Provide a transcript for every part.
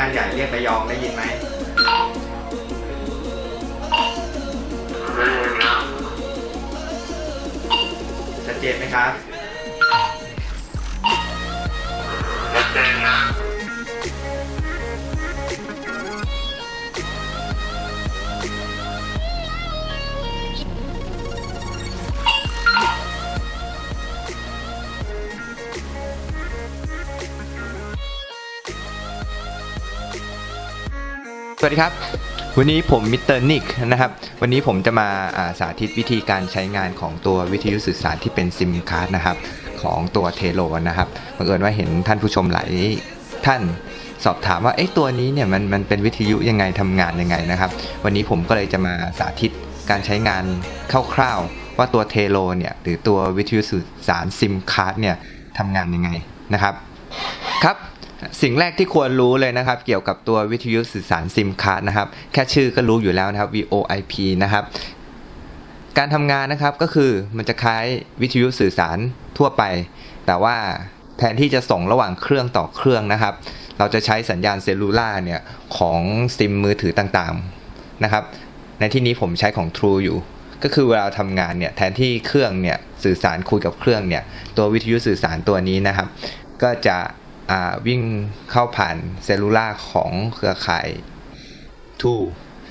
งานใหญ่เรียกระยองได้ยินไหมได้ยินครับชัดเจนไหมครับ สวัสดีครับ วันนี้ผมมิสเตอร์นิกนะครับ วันนี้ผมจะมาาสาธิตวิธีการใช้งานของตัววิทยุสื่อสารที่เป็นซิมการ์ดนะครับ ของตัวเทโลนะครับบังเอิญว่าเห็นท่านผู้ชมหลายท่านสอบถามว่าเอ๊ะตัวนี้เนี่ยมันมันเป็นวิทยุยังไงทำงานยังไงนะครับ วันนี้ผมก็เลยจะมาสาธิตการใช้งานคร่าวๆ ว่าตัวเทโลเนี่ยหรือตัววิทยุสื่อสารซิมการ์ดเนี่ยทำงานยังไงนะครับ ครับ สิ่งแรกที่ควรรู้เลยนะครับ เกี่ยวกับตัววิทยุสื่อสารซิมการ์ดนะครับ แค่ชื่อก็รู้อยู่แล้วนะครับ VoIP นะครับ การทำงานนะครับก็คือมันจะคล้ายวิทยุสื่อสารทั่วไป แต่ว่าแทนที่จะส่งระหว่างเครื่องต่อเครื่องนะครับ เราจะใช้สัญญาณเซลลูล่าเนี่ยของซิมมือถือต่างๆนะครับ ในที่นี้ผมใช้ของ True อยู่ก็คือเวลาทำงานเนี่ยแทนที่เครื่องเนี่ยสื่อสารคุยกับเครื่องเนี่ยตัววิทยุสื่อสารตัวนี้นะครับ ก็จะ วิ่งเข้าผ่านเซลลูล่าของเครือข่ายทู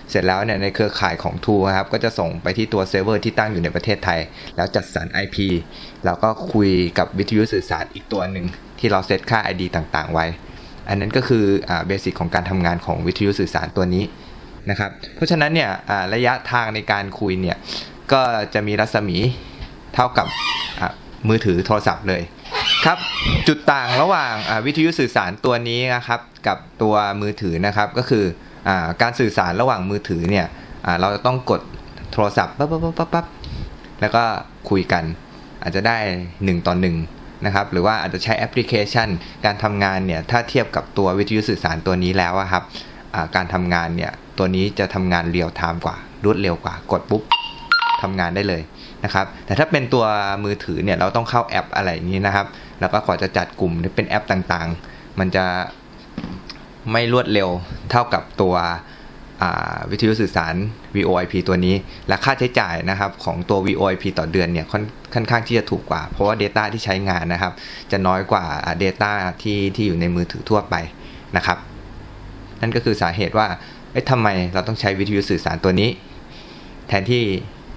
เสร็จแล้วเนี่ยในเครือข่ายของทูครับก็จะส่งไปที่ตัวเซิร์ฟเวอร์ที่ตั้งอยู่ในประเทศไทย แล้วจัดสรร IP แล้วก็คุยกับวิทยุสื่อสารอีกตัวหนึ่งที่เราเซตค่า ID ต่างๆ ไว้ อันนั้นก็คือเบสิกของการทำงานของวิทยุสื่อสารตัวนี้นะครับเพราะฉะนั้นเนี่ยระยะทางในการคุยเนี่ยก็จะมีรัศมีเท่ากับมือถือโทรศัพท์เลย ครับ จุดต่างระหว่างวิทยุสื่อสารตัวนี้นะครับกับตัวมือถือนะครับก็คืออการสื่อสารระหว่างมือถือเนี่ยเราจะต้องกดโทรศัพท์ปั๊บปั๊บปั๊บปั๊บแล้วก็คุยกัน อาจจะได้ 1 ต่อ1นะครับหรือว่าอาจจะใช้แอปพลิเคชัน การทำงานเนี่ยถ้าเทียบกับตัววิทยุสื่อสารตัวนี้แล้วครับการทำงานเนี่ยตัวนี้จะทำงานเรียลไทม์กว่ารวดเร็วกว่ากดปุ๊บทำงานได้เลย นะครับ แต่ถ้าเป็นตัวมือถือเนี่ยเราต้องเข้าแอปอะไรอย่างนี้นะครับ แล้วก็กว่าจะจัดกลุ่มหรือเป็นแอปต่างๆ มันจะไม่รวดเร็วเท่ากับตัววิทยุสื่อสาร VoIP ตัวนี้ และค่าใช้จ่ายนะครับของตัว VoIP ต่อเดือนเนี่ยค่อนข้างที่จะถูกกว่า เพราะว่า Data ที่ใช้งานนะครับ จะน้อยกว่าอ่า Data ที่ที่อยู่ในมือถือทั่วไปนะครับ นั่นก็คือสาเหตุว่าเอ๊ะทำไมเราต้องใช้วิทยุสื่อสารตัวนี้ แทนที่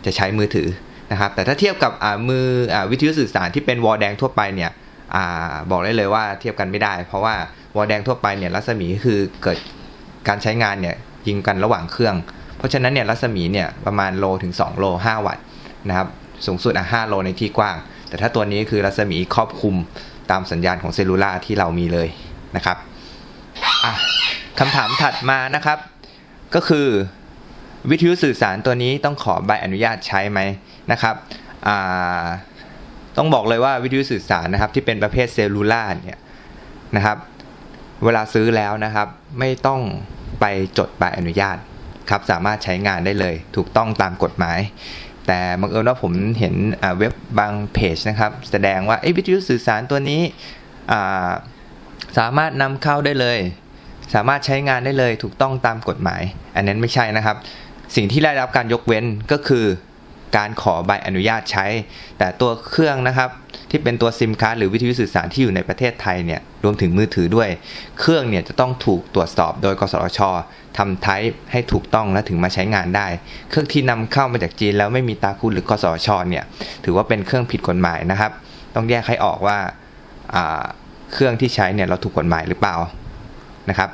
จะใช้มือถือ นะครับแต่ถ้าเทียบกับมืออวิทยุสื่อสารที่เป็นวอลแดงทั่วไปเนี่ยอบอกได้เลยว่าเทียบกันไม่ได้ เพราะว่าวอลแดงทั่วไปเนี่ยรัศมีคือเกิดการใช้งานเนี่ยยิงกันระหว่างเครื่อง เพราะฉะนั้นเนี่ยรัศมีเนี่ยประมาณโลถึง 2 โล 5 วัตต์นะครับสูงสุดอะ5โลในที่กว้าง แต่ถ้าตัวนี้คือรัศมีครอบคลุมตามสัญญาณของเซลลูล่าที่เรามีเลยนะครับคำถามถัดมานะครับ ก็คือ วิทยุสื่อสารตัวนี้ต้องขอใบอนุญาตใช้ไหมนะครับต้องบอกเลยว่าวิทยุสื่อสารนะครับ ที่เป็นประเภทเซลลูล่าเนี่ยนะครับ เวลาซื้อแล้วนะครับ ไม่ต้องไปจดใบอนุญาตครับสามารถใช้งานได้เลย ถูกต้องตามกฎหมาย แต่บังเอิญว่าผมเห็นอ่าเว็บบางเพจนะครับ แสดงว่าเอ้วิทยุสื่อสารตัวนี้สามารถนำเข้าได้เลย สามารถใช้งานได้เลย ถูกต้องตามกฎหมาย อันนั้นไม่ใช่นะครับ สิ่งที่ได้รับการยกเว้นก็คือการขอใบอนุญาตใช้ แต่ตัวเครื่องนะครับ ที่เป็นตัวซิมการ์ดหรือวิทยุสื่อสารที่อยู่ในประเทศไทยเนี่ยรวมถึงมือถือด้วย เครื่องเนี่ยจะต้องถูกตรวจสอบโดยกสทชทำไทป์ให้ถูกต้องและถึงมาใช้งานได้ เครื่องที่นำเข้ามาจากจีนแล้วไม่มีตาคุณหรือกสทชเนี่ยถือว่าเป็นเครื่องผิดกฎหมายนะครับ ต้องแยกให้ออกว่าเครื่องที่ใช้เนี่ยเราถูกกฎหมายหรือเปล่านะครับ